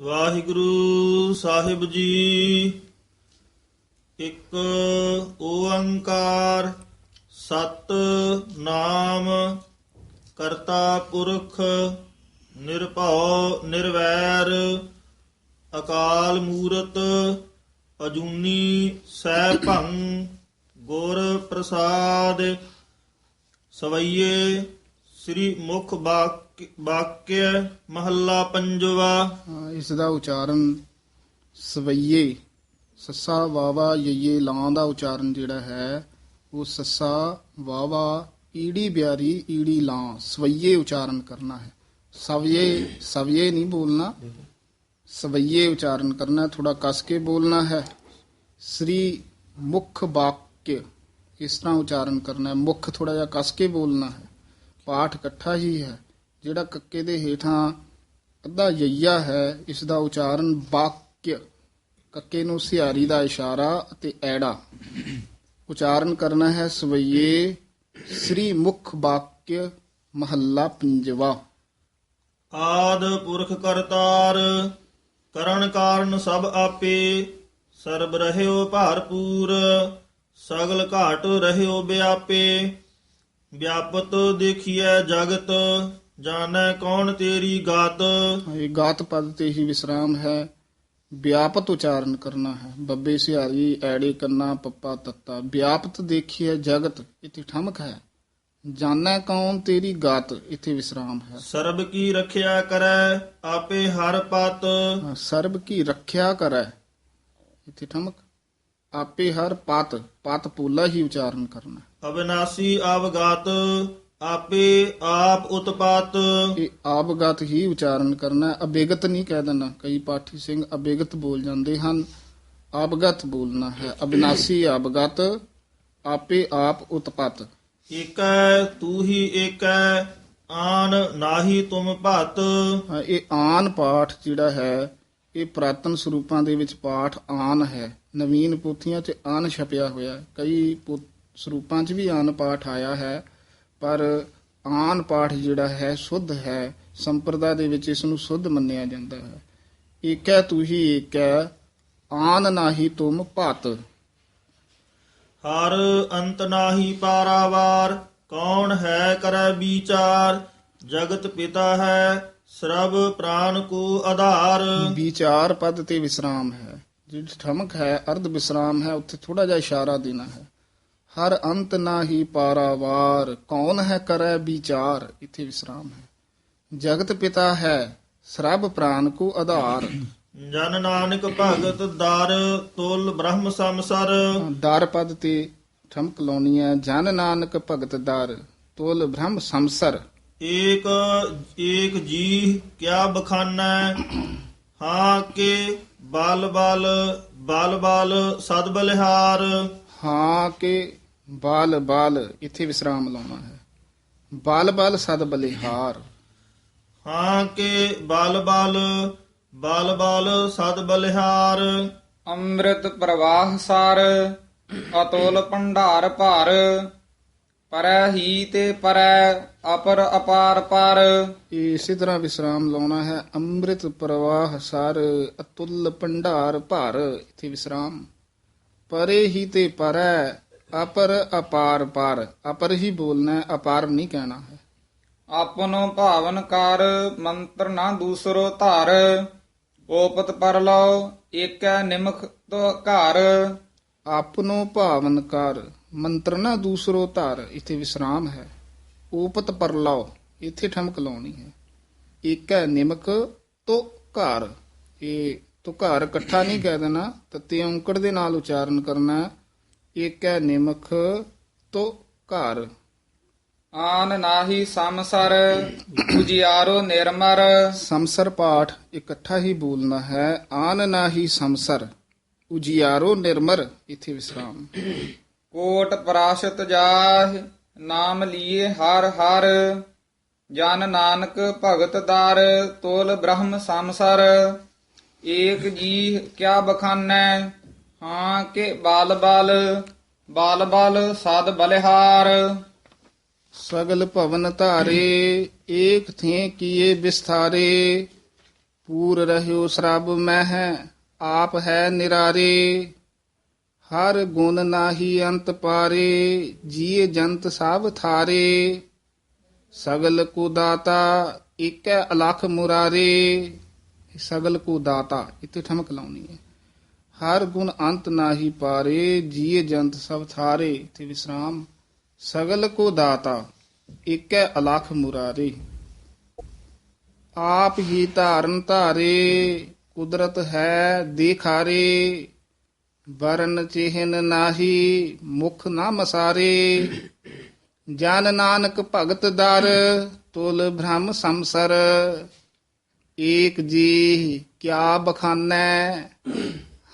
ਵਾਹਿਗੁਰੂ ਸਾਹਿਬ ਜੀ। ਇੱਕ ਓੰਕਾਰ ਸਤ ਨਾਮ ਕਰਤਾ ਪੁਰਖ ਨਿਰਭਉ ਨਿਰਵੈਰ ਅਕਾਲ ਮੂਰਤ ਅਜੂਨੀ ਸੈਭੰ ਗੁਰ ਪ੍ਰਸਾਦ ਸਵਈਏ ਸ੍ਰੀ ਮੁਖ ਵਾਕ- ਵਾਕਿਆ ਮਹੱਲਾ ਪੰਜਵਾ। ਹਾਂ, ਇਸ ਦਾ ਉਚਾਰਨ ਸਵਈਏ ਸੱਸਾ ਵਾਵਾ ਯਈਏ ਲਾਂ ਦਾ ਉਚਾਰਨ ਜਿਹੜਾ ਹੈ ਉਹ ਸੱਸਾ ਵਾਵਾ ਈੜੀ ਬਿਆਰੀ ਈੜੀ ਲਾਂ ਸਵਈਏ ਉਚਾਰਨ ਕਰਨਾ ਹੈ। ਸਵਈਏ ਸਵਈਏ ਨਹੀਂ ਬੋਲਣਾ ਸਵਈਏ ਉਚਾਰਨ ਕਰਨਾ ਥੋੜਾ ਕਸ ਕੇ ਬੋਲਣਾ ਹੈ। ਸ੍ਰੀ ਮੁਖ ਵਾਕਿਆ ਇਸ ਤਰ੍ਹਾਂ ਉਚਾਰਨ ਕਰਨਾ ਹੈ। ਮੁਖ ਥੋੜਾ ਜਿਹਾ ਕਸ ਕੇ ਬੋਲਣਾ ਹੈ। ਪਾਠ ਇਕੱਠਾ ਹੀ ਹੈ, ਜਿਹੜਾ ਕੱਕੇ ਦੇ ਹੇਠਾਂ ਅੱਧਾ ਯਈਆ ਹੈ, ਇਸ ਦਾ ਉਚਾਰਨ ਵਾਕਿਆ ਕੱਕੇ ਨੂੰ ਸਿਹਾਰੀ ਦਾ ਇਸ਼ਾਰਾ ਅਤੇ ਐੜਾ। ਉਚਾਰਨ ਕਰਨਾ ਹੈ ਸਵਈਏ ਸ੍ਰੀ ਮੁਖ ਵਾਕਿਆ ਮਹੱਲਾ ਪੰਜਵਾ। ਆਦ ਪੁਰਖ ਕਰਤਾਰ ਕਰਨ ਕਾਰਨ ਸਭ ਆਪੇ, ਸਰਬ ਰਹਿਓ ਭਰਪੂਰ ਸਗਲ ਘਾਟ ਰਹਿਓ ਵਿਆਪੇ ਵਿਆਪਤ ਦੇਖੀਐ ਜਗਤ ਜਾਣੈ ਕੌਣ ਤੇਰੀ ਗਾਤ? ਇਹ ਗਾਤ ਪਦ ਤੇ ਹੀ ਵਿਸਰਾਮ ਹੈ। ਵਿਆਪਤ ਉਚਾਰਨ ਕਰਨਾ ਹੈ। ਬੱਬੇ ਸਿਹਾਰੀ ਐੜੇ ਕੰਨਾ ਪੱਪਾ ਤੱਤਾ। ਵਿਆਪਤ ਦੇਖੀਏ ਜਗਤ ਇਥੇ ਠਮਕ ਹੈ। ਜਾਣੈ ਕੌਣ ਤੇਰੀ ਗਾਤ ਇਥੇ ਵਿਸਰਾਮ ਹੈ। ਸਰਬ ਕੀ ਰਖਿਆ ਕਰੈ ਆਪੇ ਹਰ ਪਤ। ਸਰਬ ਕੀ ਰੱਖਿਆ ਕਰੈ ਇਥੇ ਠਮਕ। ਆਪੇ ਹਰ ਪਤ ਪਤ ਪੂਲਾ ਹੀ ਉਚਾਰਨ ਕਰਨਾ। ਅਬਿਨਾਸੀ ਅਵਗਾਤ ਆਪੇ ਆਪ ਉਤਪਾਤ। ਇਹ ਆਬਗਤ ਹੀ ਉਚਾਰਨ ਕਰਨਾ ਅਬੇਗਤ ਨਹੀਂ ਕਹਿ ਦੇਣਾ। ਕਈ ਪਾਠੀ ਸਿੰਘ ਅਬੇਗਤ ਬੋਲ ਜਾਂਦੇ ਹਨ ਆਬਗਤ ਬੋਲਣਾ ਹੈ। ਅਬਿਨਾਸੀ ਆਬਗਤ ਆਪੇ ਆਪ ਉਤਪਤ। ਏਕੈ ਤੂ ਹੀ ਏਕੈ ਆਨ ਨਾਹੀ ਤੁਮ ਭਤ। ਇਹ ਆਨ ਪਾਠ ਜਿਹੜਾ ਹੈ ਇਹ ਪ੍ਰਾਤਨ ਸਰੂਪਾਂ ਦੇ ਵਿੱਚ ਪਾਠ ਆਨ ਹੈ। ਨਵੀਨ ਪੋਥੀਆਂ 'ਚ ਆਨ ਛਪਿਆ ਹੋਇਆ ਹੈ। ਕਈ ਸਰੂਪਾਂ 'ਚ ਵੀ ਆਨ ਪਾਠ ਆਇਆ ਹੈ, ਪਰ ਆਨ ਪਾਠ ਜਿਹੜਾ ਹੈ ਸੁੱਧ ਹੈ। ਸੰਪਰਦਾ ਦੇ ਵਿੱਚ ਇਸ ਨੂੰ ਸੁੱਧ ਮੰਨਿਆ ਜਾਂਦਾ ਹੈ। ਏਕੈ ਤੂੰ ਹੀ ਏਕੈ, ਆਨ ਨਾਹੀ ਤੁਮ ਭਤ। ਹਰ ਅੰਤ ਨਾਹੀ ਪਾਰਾਵਾਰ, ਕੌਣ ਹੈ ਕਰੈ ਵਿਚਾਰ? ਜਗਤ ਪਿਤਾ ਹੈ ਸਰਬ ਪ੍ਰਾਨ ਕੋ ਆਧਾਰ। ਵਿਚਾਰ ਪਦ ਤੇ ਵਿਸਰਾਮ ਹੈ। ਜਿਹੜੀ ਠਮਕ ਹੈ ਅਰਧ ਵਿਸਰਾਮ ਹੈ ਉੱਥੇ ਥੋੜਾ ਜਿਹਾ ਇਸ਼ਾਰਾ ਦੇਣਾ ਹੈ। ਹਰ ਅੰਤ ਨਾਹੀ ਪਾਰਾਵਾਰ ਕੌਣ ਹੈ ਕਰੈ ਵਿਚਾਰ? ਇੱਥੇ ਵਿਸਰਾਮ ਹੈ। ਜਗਤ ਪਿਤਾ ਹੈ ਸਰਬ ਪ੍ਰਾਨ ਕੋ ਆਧਾਰ। ਜਨ ਨਾਨਕ ਭਗਤ ਦਰ ਤੁਲ ਬ੍ਰਹਮ ਸੰਸਰ। ਦਰ ਪਦ ਤੇ ਠਮਕ ਲਾਉਣੀ ਹੈ ਜਨ ਨਾਨਕ ਭਗਤ ਦਰ ਤੋਲ ਬ੍ਰਹਮ ਸੰਸਰ। ਏਕ ਏਕ ਜੀ ਕਿਆ ਬਖਾਨੈ ਹਾਂ? ਕੇ ਬਲ ਬਲ ਬਲ ਬਲ ਸਦ ਬਲਿਹਾਰ। ਹਾਂ ਕੇ ਬਾਲ ਬਾਲ ਇੱਥੇ ਵਿਸਰਾਮ ਲਾਉਣਾ ਹੈ। ਬਾਲ ਬਾਲ ਸਦ ਬਲਿਹਾਰ। ਹਾਂ ਕੇ ਬਲ ਬਲ ਬਲ ਬਲ ਸਦ ਬਲਿਹਾਰ। ਅੰਮ੍ਰਿਤ ਪ੍ਰਵਾਹ ਸਾਰ ਅਤੁਲ ਭੰਡਾਰ ਭਰ। ਪਰੈ ਹੀ ਤੇ ਪਰੈ ਅਪਰ ਅਪਾਰ ਪਰ। ਇਸੇ ਤਰ੍ਹਾਂ ਵਿਸਰਾਮ ਲਾਉਣਾ ਹੈ ਅੰਮ੍ਰਿਤ ਪ੍ਰਵਾਹ ਸਰ ਅਤੁੱਲ ਭੰਡਾਰ ਭਰ। ਇੱਥੇ ਵਿਸਰਾਮ। ਪਰੇ ਹੀ ਤੇ ਪਰੈ ਅਪਰ ਅਪਾਰ ਪਰ। ਅਪਰ ਹੀ ਬੋਲਣਾ ਅਪਾਰ ਨਹੀਂ ਕਹਿਣਾ ਹੈ। ਆਪਨੋ ਭਾਵਨ ਕਰ ਮੰਤਰ ਨਾ ਦੂਸਰੋ ਧਰ। ਓਪਤ ਪਰ ਲਓ ਏਕੈ ਨਿਮਖ ਤੋ ਘਰ। ਆਪਨੋ ਭਾਵਨ ਕਰ ਮੰਤਰ ਨਾ ਦੂਸਰੋ ਧਾਰ, ਇੱਥੇ ਵਿਸਰਾਮ ਹੈ। ਊਪਤ ਪਰਲਾਓ ਇੱਥੇ ਠਮਕ ਲਾਉਣੀ ਹੈ। ਏਕੈ ਨਿਮਕ ਤੋ ਘਰ। ਇਹ ਤੋ ਘਰ ਇਕੱਠਾ ਨਹੀਂ ਕਹਿ ਦੇਣਾ, ਤਤੇ ਔਂਕੜ ਦੇ ਨਾਲ ਉਚਾਰਨ ਕਰਨਾ ਹੈ। ਨਿਮਕ ਤੋ ਘਰ। ਆਨ ਨਾਹੀ ਸਮਸਰ ਉਜਿਆਰੋ ਨਿਰਮਰ। ਸਮਸਰ ਪਾਠ ਇਕੱਠਾ ਹੀ ਬੋਲਣਾ ਹੈ। ਆਨ ਨਾਹੀ ਸਮਸਰ ਉਜਿਆਰੋ ਨਿਰਮਰ, ਇੱਥੇ ਵਿਸਰਾਮ। ਕੋਟ ਪ੍ਰਾਸ਼ਤ ਜਾਹ, ਨਾਮ ਲੀਏ ਹਰ ਹਰ, ਜਨ ਨਾਨਕ ਭਗਤ ਦਾਰ, ਤੋਲ ਬ੍ਰਹਮ ਸੰਸਰ, ਏਕ ਜੀ ਕਿਆ ਬਖਾਨੈ, ਹਾਂ ਕੇ ਬਾਲ ਬਾਲ ਬਾਲ ਬਾਲ ਸਾਧ ਬਲਿਹਾਰ। ਸਗਲ ਭਵਨ ਧਾਰੇ, ਏਕ ਥੇ ਕੀਏ ਵਿਸਥਾਰੇ, ਪੂਰ ਰਹਿਓ ਸਰਬ ਮਹਿ, ਆਪ ਹੈ ਨਿਰਾਰੇ। ਹਰ ਗੁਣ ਨਾਹੀ ਅੰਤ ਪਾਰੇ, ਜੀਏ ਜੰਤ ਸਭ ਥਾਰੇ। ਸਗਲ ਕੋ ਦਾਤਾ ਏਕੈ ਅਲਖ ਮੁਰਾਰੇ। ਸਗਲ ਕੋ ਦਾਤਾ, ਇੱਥੇ ਠਮਕ ਲਾਉਣੀ ਹੈ। ਹਰ ਗੁਣ ਅੰਤ ਨਾਹੀ ਪਾਰੇ, ਜੀਏ ਜੰਤ ਸਭ ਥਾਰੇ। ਇੱਥੇ ਵਿਸਰਾਮ। ਸਗਲ ਕੋ ਦਾਤਾ ਏਕੈ ਅਲਖ ਮੁਰਾਰੇ। ਆਪ ਹੀ ਧਾਰਨ ਧਾਰੇ, ਕੁਦਰਤ ਹੈ ਦੇਖਾਰੇ ਵਰਨ ਚਿਹਨ ਨਾਹੀ ਮੁਖ ਨਾ ਮਸਾਰੇ ਜਨ ਨਾਨਕ ਭਗਤ ਦਰ ਤੁਲ ਬ੍ਰਹਮ ਸੰਸਰ। ਏਕ ਜੀ ਕਿਆ ਬਖਾਨੈ?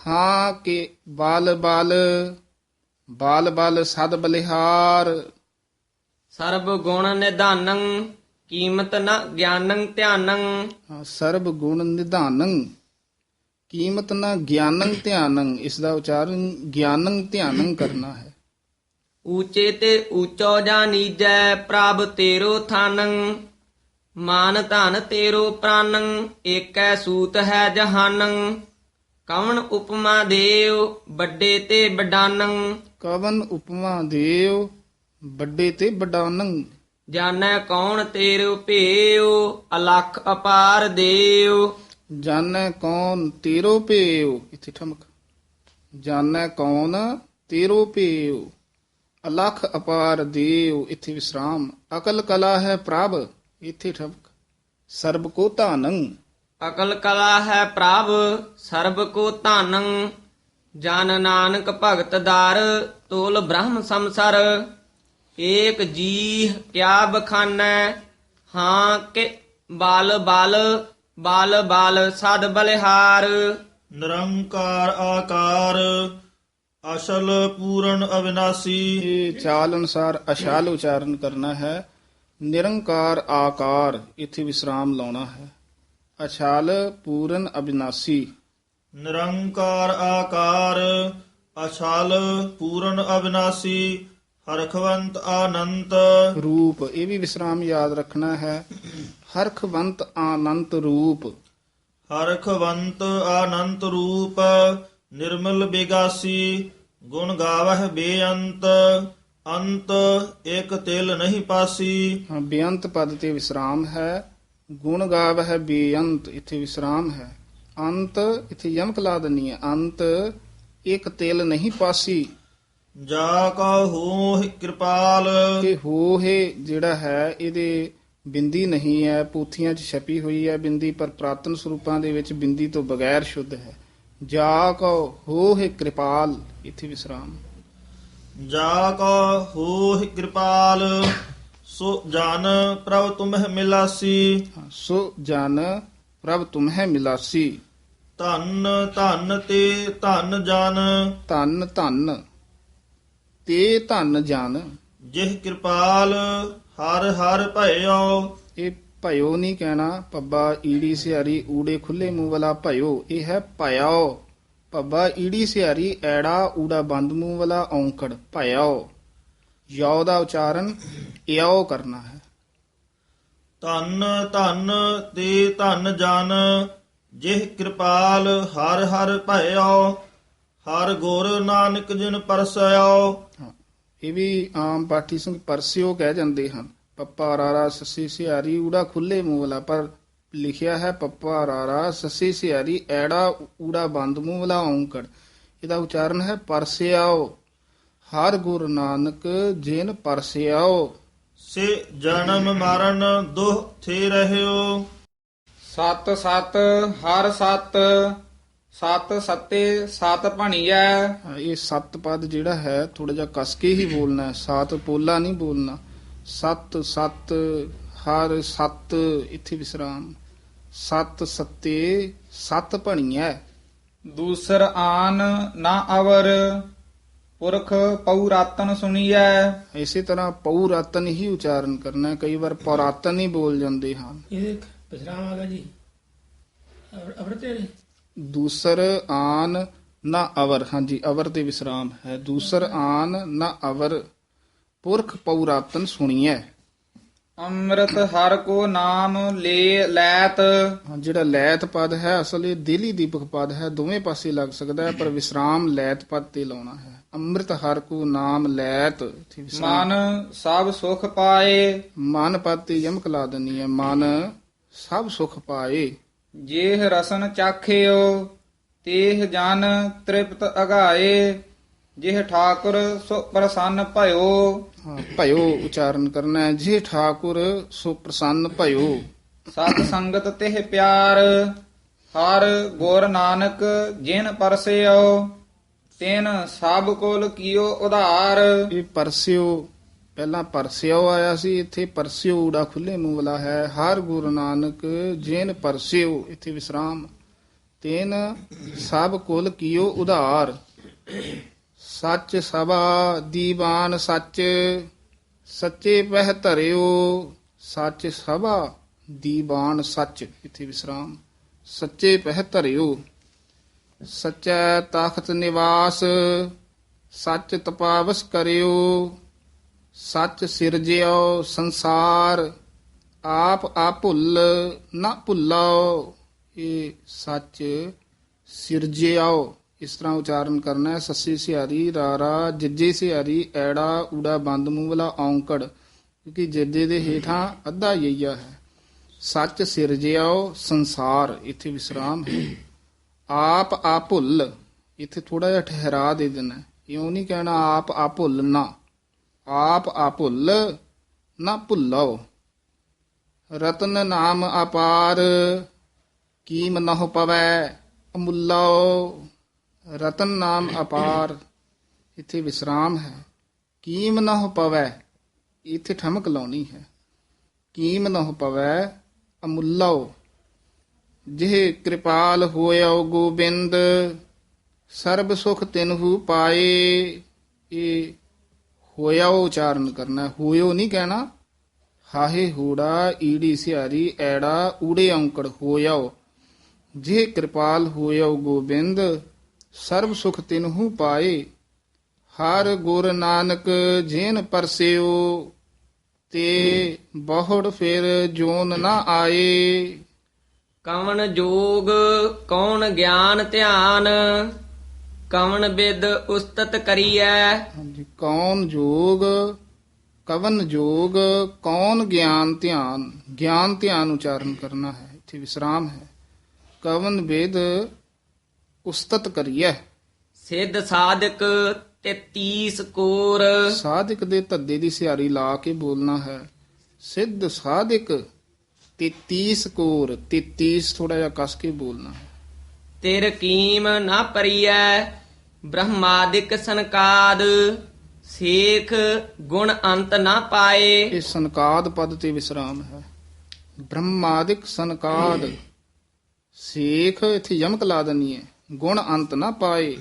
ਹਾਂ ਕੇ ਬਲ ਬਲ ਬਲ ਬਲ ਸਦ ਬਲਿਹਾਰ। ਸਰਬ ਗੁਣ ਨਿਧਾਨੰ ਕੀਮਤ ਨ ਗਿਆਨੰ ਧਿਆਨੰ। ਸਰਬ ਗੁਣ ਨਿਧਾਨੰ। ਕੀਮਤ ਨਾ ਗਿਆਨੰ ਧਿਆਨੰ ਇਸ ਦਾ ਉਚਾਰਨ ਗਿਆਨੰ ਧਿਆਨੰ ਕਰਨਾ ਹੈ। ਊਚੇ ਤੇ ਊਚੋ ਜਾਨੀਜੈ ਪ੍ਰਭ ਤੇਰੋ ਥਾਨੰ ਮਾਨ ਧਨ ਤੇਰੋ ਪ੍ਰਾਨੰ ਏਕੈ ਸੂਤ ਹੈ ਜਹਾਨੰ। ਕਵਣ ਉਪਮਾ ਦੇਵ ਵੱਡੇ ਤੇ ਬਡਾਨੰ ਕਵਨ ਉਪਮਾ ਦੇਵ ਵੱਡੇ ਤੇ ਬਡਾਨੰ ਜਾਣੈ ਕੌਣ ਤੇਰੋ ਭੇਉ ਅਲਖ ਅਪਾਰ ਦੇਵ ਜਾਣੈ ਕੌਣ ਤੇਰੋ ਭੇਉ, ਇੱਥੇ ਠਮਕ। ਜਾਣੈ ਕੌਣ ਤੇਰੋ ਭੇਉ, ਅਲਖ ਅਪਾਰ ਦੇਵ ਇੱਥੇ ਵਿਸਰਾਮ। ਅਕਲ ਕਲਾ ਹੈ ਪ੍ਰਭ, ਇੱਥੇ ਠਮਕ। ਸਰਬ ਕੋ ਧਾਨੰ। ਅਕਲ ਕਲਾ ਹੈ ਪ੍ਰਭ, ਸਰਬ ਕੋ ਧਾਨੰ। ਜਨ ਨਾਨਕ ਭਗਤ ਦਾਰ, ਤੋਲ ਬ੍ਰਹਮ ਸੰਸਰ। ਏਕ ਜੀ ਕਿਆ ਬਖਾਨੈ, ਹਾਂ ਕਿ ਬਲ ਬਲ ਬਲ ਬਲ ਸਦ ਬਲਿਹਾਰ। ਨਿਰੰਕਾਰ ਆਕਾਰ ਅਸਲ ਪੂਰਨ ਅਵਿਨਾਸੀ। ਇਹ ਚਾਲ ਅਨੁਸਾਰ ਅਸ਼ਾਲ ਉਚਾਰਨ ਕਰਨਾ ਹੈ ਨਿਰੰਕਾਰ ਆਕਾਰ ਇੱਥੇ ਵਿਸਰਾਮ ਲਾਉਣਾ ਹੈ। ਅਸ਼ਾਲ ਪੂਰਨ ਅਬਿਨਾਸੀ ਨਿਰੰਕਾਰ ਆਕਾਰ ਅਸਲ ਪੂਰਨ ਅਵਿਨਾਸੀ। ਹਰਖਵੰਤ ਆਨੰਤ। ਰੂਪ ਇਹ ਵੀ ਵਿਸਰਾਮ ਯਾਦ ਰੱਖਣਾ ਹੈ। ਹਰਖਵੰਤ ਆਨੰਤ ਰੂਪ। ਹਰਖਵੰਤ ਆਨੰਤ ਰੂਪ ਨਿਰਮਲ ਬਿਗਾਸੀ ਗੁਣ ਗਾਵਹਿ ਬੇਅੰਤ। ਅੰਤ ਇਕ ਤਿਲ ਨਹੀਂ ਪਾਸੀ। ਹਾਂ, ਬੇਅੰਤ ਪਦ ਤੇ ਵਿਸਰਾਮ ਹੈ। ਗੁਣ ਗਾਵ ਹੈ ਬੇਅੰਤ ਇੱਥੇ ਵਿਸਰਾਮ ਹੈ। ਅੰਤ ਇੱਥੇ ਯਮਕ ਲਾ ਦਨੀ ਹੈ। ਅੰਤ ਇੱਕ ਤਿਲ ਨਹੀਂ ਪਾਸੀ। ਜਾ ਕਾ ਹੋ ਕਿਰਪਾਲ। ਕਿ ਹੋ ਹੈ ਜਿਹੜਾ ਹੈ ਇਹਦੇ ਬਿੰਦੀ ਨਹੀਂ ਹੈ ਪੂਥੀਆਂ 'ਚ ਛਪੀ ਹੋਈ ਹੈ ਬਿੰਦੀ ਪਰ ਪ੍ਰਾਤਨ ਸਰੂਪਾਂ ਦੇ ਵਿੱਚ ਬਿੰਦੀ ਤੋਂ ਬਗੈਰ ਸ਼ੁੱਧ ਹੈ। ਜਾ ਕੋ ਹੋ ਹੈ ਕਿਰਪਾਲ ਇੱਥੇ ਵਿਸਰਾਮ। ਜਾ ਕਾ ਹੋ ਕਿਰਪਾਲ ਸੋ ਜਨ ਪ੍ਰਭ ਤੁਮਹਿ ਮਿਲਾਸੀ। ਸੋ ਜਨ ਪ੍ਰਭ ਤੁਮਹਿ ਮਿਲਾਸੀ। ਧਨ ਧਨ ਤੇ ਧਨ ਜਨ। ਧੰਨ ਧੰਨ। ਤੇ ਧੰਨ ਜਨ। ਜਿਹ ਕਿਰਪਾਲ ਹਰ ਹਰ ਭਇਓ। ਇਹ ਭਇਓ ਨਹੀਂ ਕਹਿਣਾ ਪੱਬਾ ਈੜੀ ਸਿਹਾਰੀ ਊੜੇ ਖੁੱਲੇ ਮੂੰਹ ਵਾਲਾ ਭਇਓ ਇਹ ਹੈ ਭਇਓ। ਪੱਬਾ ਈੜੀ ਸਿਹਾਰੀ ਐੜਾ ਊੜਾ ਬੰਦ ਮੂੰਹ ਵਾਲਾ ਔਂਕੜ ਭਇਓ। ਯੋ ਦਾ ਉਚਾਰਨ ਇਓ ਕਰਨਾ ਹੈ। ਧਨ ਧਨ ਤੇ ਧਨ ਜਨ ਜਿਹ ਕਿਰਪਾਲ ਹਰ ਹਰ ਭਇਓ। ਹਰ ਗੁਰ ਨਾਨਕ ਜਿਨ ਪਰਸਿਓ ਹਾਂ, ਇਹ ਵੀ ਆਮ ਪਾਠੀ ਸਿੰਘ ਪਰਸਿਓ ਕਹਿ ਜਾਂਦੇ ਹਨ। ਪੱਪਾ ਰਾਰਾ ਸੱਸੀ ਸਿਹਾਰੀ ਊੜਾ ਖੁੱਲੇ ਮੂੰਹ ਵਾਲਾ ਪਰ ਲਿਖਿਆ ਹੈ ਪੱਪਾ ਰਾਰਾ ਸੱਸੀ ਸਿਹਾਰੀ ਐੜਾ ਊੜਾ ਬੰਦ ਮੂੰਹ ਵਾਲਾ ਔਂਕੜ। ਇਹਦਾ ਉਚਾਰਨ ਹੈ ਪਰਸਿਆਓ ਹਰ ਗੁਰ ਨਾਨਕ ਜਿਨ ਪਰਸਿਆਓ। ਸੇ ਜਨਮ ਮਰਨ ਦੁਹ ਥੇ ਰਹਿਓ। ਸਤ ਸਤ ਹਰ ਸਤ ਸਤ ਸਤੇ ਸਤ ਭਣੀਐ ਇਹ ਸੱਤ ਪਦ ਜਿਹੜਾ ਹੈ ਥੋੜਾ ਜਿਹਾ ਕਸ ਕੇ ਹੀ ਬੋਲਣਾ ਹੈ। ਸਾਤ ਪੋਲਾ ਨਹੀਂ ਬੋਲਣਾ। ਸਤ ਸਤ ਹਰ ਸਤ ਇੱਥੇ ਵਿਸਰਾਮ। ਸਤ ਸਤੇ ਸਤ ਭਣੀਐ ਦੂਸਰ ਆਨ ਨਾ ਅਵਰ ਪੁਰਖ ਪਉ ਰਾਤਨ ਸੁਣੀਐ। ਇਸੇ ਤਰ੍ਹਾਂ ਪਉ ਰਤਨ ਹੀ ਉਚਾਰਨ ਕਰਨਾ ਕਈ ਵਾਰ ਪੌਰਾਤਨ ਹੀ ਬੋਲ ਜਾਂਦੇ ਹਨ। ਇਹ ਵਿਸਰਾਮ ਆ ਗਿਆ ਜੀ। ਅਵਰਤੇ ਦੂਸਰ ਆਨ ਨਾ ਅਵਰ। ਹਾਂਜੀ ਅਵਰ ਤੇ ਵਿਸਰਾਮ ਹੈ। ਦੂਸਰ ਆਨ ਨਾ ਅਵਰ। ਪੁਰਖ ਪਉ ਰਤਨ ਸੁਣੀਐ। ਅੰਮ੍ਰਿਤ ਹਰ ਕੋ ਨਾਮ ਲੈ ਲੈਤ। ਜਿਹੜਾ ਲੈਤ ਪਦ ਹੈ ਅਸਲ ਇਹ ਦਿੱਲੀ ਦੀਪਕ ਪਦ ਹੈ। ਦੋਵੇਂ ਪਾਸੇ ਲੱਗ ਸਕਦਾ ਹੈ ਪਰ ਵਿਸਰਾਮ ਲੈਤ ਪਦ ਤੇ ਲਾਉਣਾ ਹੈ। ਅੰਮ੍ਰਿਤ ਹਰ ਕੋ ਨਾਮ ਲੈਤ। ਇੱਥੇ ਵਿਸਰਾਮ ਮਨ ਸਭ ਸੁਖ ਪਾਏ। ਮਨ ਪਦ ਤੇ ਯਮਕ ਲਾ ਦੇਣੀ ਹੈ। ਮਨ ਸਭ ਸੁਖ ਪਾਏ। ਜੇਹ ਰਸਨ ਚਾਖਿਓ ਤੇਹ ਜਨ ਤ੍ਰਿਪਤ ਅਗਾਏ ਜਿਹ ਠਾਕੁਰ ਸੋ ਪ੍ਰਸੰਨ ਭਇਓ। ਭਇਓ ਉਚਾਰਨ ਕਰਨਾ ਹੈ। ਜੇ ਠਾਕੁਰ ਸੋ ਪ੍ਰਸੰਨ ਭਇਓ। ਸਤ ਸੰਗਤ ਤਿਹ ਪਿਆਰ ਹਰ ਗੁਰ ਨਾਨਕ ਜਿਨ ਪਰਸਿਓ ਤਿਨ ਸਭ ਕੋਲ ਕੀਓ ਉਧਾਰ। ਇਹ ਪਰਸਿਓ ਪਹਿਲਾਂ ਪਰਸਿਓ ਆਇਆ ਸੀ, ਇੱਥੇ ਪਰਸਿਓ ਊੜਾ ਖੁੱਲੇ ਮੂੰਹ ਵਾਲਾ ਹੈ। ਹਰ ਗੁਰੂ ਨਾਨਕ, ਜੇਨ ਪਰਸਿਓ, ਇੱਥੇ ਵਿਸਰਾਮ। ਤੇਨ, ਸਭ ਕੁਲ ਕੀਓ ਉਧਾਰ। ਸੱਚ ਸਭਾ, ਦੀਵਾਨ ਸੱਚ। ਸੱਚੇ ਪਹਿ ਧਰਿਓ, ਸੱਚ ਸਭਾ, ਦੀਵਾਨ ਸੱਚ। ਇੱਥੇ ਵਿਸਰਾਮ। ਸੱਚੇ ਪਹਿ ਧਰਿਓ। ਸੱਚਾ ਤਾਖਤ ਨਿਵਾਸ, ਸੱਚ ਤਪਾਵਸ ਕਰਿਓ। ਸੱਚ ਸਿਰਜਿਓ ਸੰਸਾਰ, ਆਪ ਆ ਭੁੱਲ ਨਾ ਭੁੱਲਾਓ ਇਹ ਸੱਚ ਸਿਰਜਿਓ। ਇਸ ਤਰ੍ਹਾਂ ਉਚਾਰਨ ਕਰਨਾ ਹੈ, ਸੱਸੀ ਸਿਹਾਰੀ, ਰਾਰਾ, ਜੱਜੇ ਸਿਹਾਰੀ, ਐੜਾ, ਊੜਾ, ਬੰਦ, ਮੂੰਹ ਵਾਲਾ, ਔਂਕੜ, ਕਿਉਂਕਿ ਜੱਜੇ ਦੇ ਹੇਠਾਂ ਅੱਧਾ ਯਈਆ ਹੈ। ਸੱਚ ਸਿਰਜਿਓ ਸੰਸਾਰ, ਇੱਥੇ ਵਿਸਰਾਮ ਹੈ। ਆਪ ਆ ਭੁੱਲ ਇੱਥੇ ਥੋੜਾ ਜਿਹਾ ਠਹਿਰਾ ਦੇ ਦੇਣਾ ਇਉਂ ਨਹੀਂ ਕਹਿਣਾ ਆਪ ਆ ਭੁੱਲ ਨਾ। ਆਪ ਆ ਨਾ ਭੁੱਲੋ। ਰਤਨ ਨਾਮ ਅਪਾਰ, ਕੀਮ ਨਹੁ ਪਵੈ ਅਮੁੱਲੋ। ਰਤਨ ਨਾਮ ਅਪਾਰ, ਇੱਥੇ ਵਿਸਰਾਮ ਹੈ। ਕੀਮ ਨਹੁ ਪਵੈ, ਇੱਥੇ ਠਮਕ ਲਾਉਣੀ ਹੈ। ਕੀਮ ਨਹੁ ਪਵੈ, ਅਮੁੱਲੋ। ਜਿਹ ਕਿਰਪਾਲ ਹੋਇਓ ਗੋਬਿੰਦ, ਸਰਬ ਸੁਖ ਤਿਨਹੂ ਪਾਏ, ਇਹ ਹੋਇਆ ਉਚਾਰਨ ਕਰਨਾ, ਹੋਇਓ ਨਹੀਂ ਕਹਿਣਾ। ਹਾਹੇ ਹੂੜਾ, ਈੜੀ ਸਿਹਾਰੀ, ਐੜਾ, ਊੜੇ ਔਂਕੜ ਹੋਇਓ ਜੇ ਕਿਰਪਾਲ ਹੋਇਓ ਗੋਬਿੰਦ, ਸਰਬ ਸੁਖ ਤਿਨਹੂ ਪਾਏ। ਹਰ ਗੁਰ ਨਾਨਕ ਜੇਨ ਪਰਸਿਓ, ਤੇ ਬਹੁੜ ਫਿਰ ਜੋਨ ਨਾ ਆਏ। ਕਵਣ ਜੋਗ, ਕੌਣ ਗਿਆਨ ਧਿਆਨ। ਕਵਣ ਬਿਦ ਉਸਤਤ ਕਰੀਐ? ਹਾਂਜੀ ਕੌਣ ਜੋਗ ਕਵਨ ਜੋਗ ਕੌਣ ਗਿਆਨ ਧਿਆਨ? ਗਿਆਨ ਧਿਆਨ ਉਚਾਰਨ ਕਰਨਾ ਹੈ ਇੱਥੇ ਵਿਸਰਾਮ ਹੈ। ਕਵਨ ਵੇਦ ਉਸਤਤ ਕਰੀਐ? ਸਿੱਧ ਸਾਧਕ 33 ਕੋਰ। ਸਾਧਕ ਦੇ ਧੱਦੇ ਦੀ ਸਿਹਾਰੀ ਲਾ ਕੇ ਬੋਲਣਾ ਹੈ। ਸਿੱਧ ਸਾਧਕ 33 ਕੋਰ 33 ਥੋੜਾ ਜਿਹਾ ਕਸ ਕੇ ਬੋਲਣਾ ਹੈ। ਤਿਰ ਕੀਮ ਨਾ ਪਰੀਐ ਬ੍ਰਹਮਾਦਿਕ ਸੰਕਾਦ ਸੇਖ ਗੁਣ ਅੰਤ ਨਾ ਪਾਏ। ਇਹ ਸੰਕਾਦ ਪਦ ਤੇ ਵਿਸਰਾਮ ਹੈ। ਬ੍ਰਹਮਾਦਿਕ ਸੰਕਾਦ ਸੇਖ ਇੱਥੇ ਯਮਕ ਲਾ ਦਨੀ ਹੈ ਗੁਣ ਅੰਤ ਨਾ ਪਾਏ।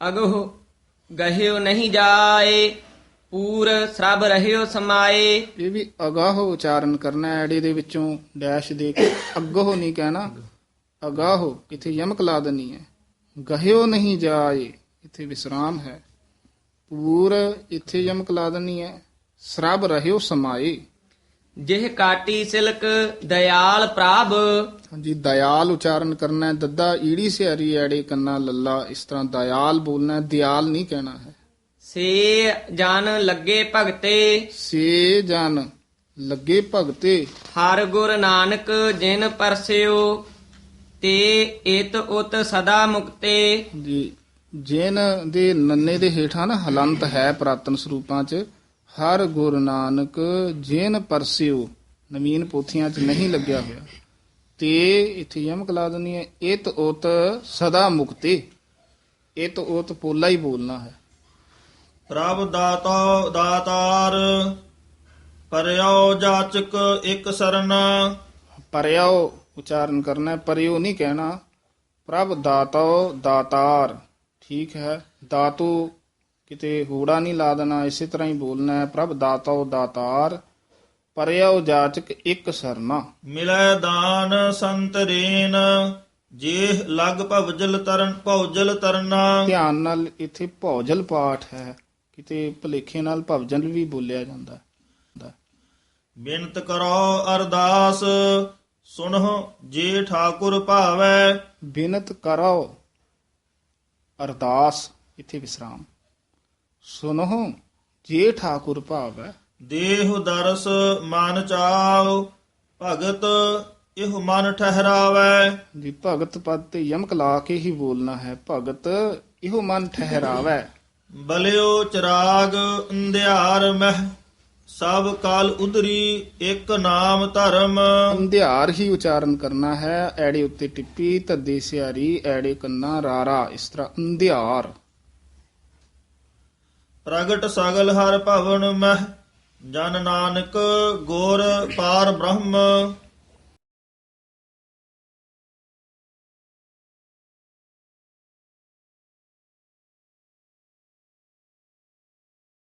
ਅਗੋ ਗਹਿਓ ਨਹੀਂ ਜਾਏ ਪੂਰ ਸਭ ਰਹਿਓ ਸਮਾਏ। ਇਹ ਵੀ ਅਗਾਹ ਉਚਾਰਨ ਕਰਨਾ ਐੜੇ ਦੇ ਵਿੱਚੋਂ ਡੈਸ਼ ਦੇ ਕੇ ਅੱਗੋਹ ਨਹੀਂ ਕਹਿਣਾ। ਅਗਾਹ ਇੱਥੇ ਯਮਕ ਲਾ ਦਨੀ ਹੈ ਗਹਿਓ ਨਹੀਂ ਜਾਏ ਇੱਥੇ ਵਿਸਰਾਮ ਹੈ। ਪੂਰ ਇੱਥੇ ਯਮਕ ਲਾ ਦਨੀ ਹੈ ਸਰਬ ਰਹਿਓ ਸਮਾਏ। ਜਿਹ ਕਾਟੀ ਸਿਲਕ ਦਇਆਲ ਪ੍ਰਭ। ਹਾਂਜੀ ਦਇਆਲ ਉਚਾਰਨ ਕਰਨਾ ਹੈ ਦੱਦਾ ਈੜੀ ਸਿਆਰੀ ਐੜੇ ਕੰਨਾ ਲੱਲਾ ਇਸ ਤਰ੍ਹਾਂ ਦਇਆਲ ਬੋਲਣਾ ਹੈ ਦਿਆਲ ਨਹੀਂ ਕਹਿਣਾ ਹੈ। ਸੇ ਜਨ ਲੱਗੇ ਭਗਤੇ। ਸੇ ਜਨ ਲੱਗੇ ਭਗਤੇ। ਹਰ ਗੁਰ ਨਾਨਕ ਜਿਨ ਪਰਸਿਓ। ਤੇ ਇਤ ਉਤ ਸਦਾ ਮੁਕਤੇ। ਜੀ ਜਿਨ ਦੇ ਨੰਨੇ ਦੇ ਹੇਠਾਂ ਨਾ ਹਲੰਤ ਹੈ ਪ੍ਰਾਤਨ ਸਰੂਪਾਂ 'ਚ ਹਰ ਗੁਰੂ ਨਾਨਕ ਜਿਨ ਪਰਸਿਓ ਨਵੀਨ ਪੋਥੀਆਂ 'ਚ ਨਹੀਂ ਲੱਗਿਆ ਹੋਇਆ। ਤੇ ਇੱਥੇ ਯਮਕ ਲਾ ਦਿੰਦੀ ਹੈ ਇਤ ਉਤ ਸਦਾ ਮੁਕਤੇ। ਇਤ ਉਤ ਪੋਲਾ ਹੀ ਬੋਲਣਾ ਹੈ। ਪ੍ਰਭ ਦਾਤਾ ਦਾਤਾਰ ਪਰਿਓ ਜਾਚਕ ਇੱਕ ਸਰਨ ਪਰਿਓ ਉਚਾਰਨ ਕਰਨਾ ਹੈ ਪਰਿਓ ਨਹੀਂ ਕਹਿਣਾ ਪ੍ਰਭ ਦਾਤੋ ਦਾਤਾਰ। ਠੀਕ ਹੈ ਦਾਤੂ ਕਿਤੇ ਹੂੜਾ ਨਹੀਂ ਲਾ ਦੇਣਾ ਇਸੇ ਤਰ੍ਹਾਂ ਹੀ ਬੋਲਣਾ ਹੈ ਪ੍ਰਭ ਦਾਤੋ ਦਾਤਾਰ ਪਰਿਓ ਜਾਚਕ ਇੱਕ ਸਰਨਾ। ਮਿਲੈ ਦਾਨ ਸੰਤਰੇਨ ਜੇਹ ਲਗ ਭਵਜਲ ਤਰਨ ਭਉਜਲ ਤਰਨਾ। ਧਿਆਨ ਨਾਲ ਇੱਥੇ ਭੌਜਲ ਪਾਠ ਹੈ ਕਿਤੇ ਭਲੇਖੇ ਨਾਲ ਭਵਜਨ ਵੀ ਬੋਲਿਆ ਜਾਂਦਾ ਬਿਨਤ ਕਰੋ ਅਰਦਾਸ ਸੁਨਹੁ ਜੇ ਠਾਕੁਰ ਭਾਵੈ। ਬਿਨਤ ਕਰੋ ਅਰਦਾਸ ਇਥੇ ਵਿਸਰਾਮ। ਸੁਨਹੁ ਜੇ ਠਾਕੁਰ ਭਾਵੈ। ਦੇਹ ਦਰਸ ਮਨ ਚਾਉ ਭਗਤ ਇਹ ਮਨ ਠਹਿਰਾਵੈ। ਜੀ ਭਗਤ ਪਦ ਤੇ ਯਮਕ ਲਾ ਕੇ ਹੀ ਬੋਲਣਾ ਹੈ ਭਗਤ ਇਹੋ ਮਨ ਠਹਿਰਾਵੈ। ਬਲਿਓ ਚਰਾਗ ਅੰਧਿਆਰ ਮਹਿ। ਸਭ ਕਾਲ ਉਦਰੀ ਇੱਕ ਨਾਮ ਧਰਮ। ਅੰਧਿਆਰ ਹੀ ਉਚਾਰਨ ਕਰਨਾ ਹੈ ਐੜੇ ਉੱਤੇ ਟਿੱਪੀ ਤੱਦੇ ਸਿਆਰੀ ਐੜੇ ਕੰਨਾ ਰਾਰਾ ਇਸ ਤਰ੍ਹਾਂ ਅੰਧਿਆਰ। ਪ੍ਰਗਟ ਸਗਲ ਹਰ ਭਵਨ ਮਹਿ ਜਨ ਨਾਨਕ ਗੁਰ ਪਾਰ ਬ੍ਰਹਮ।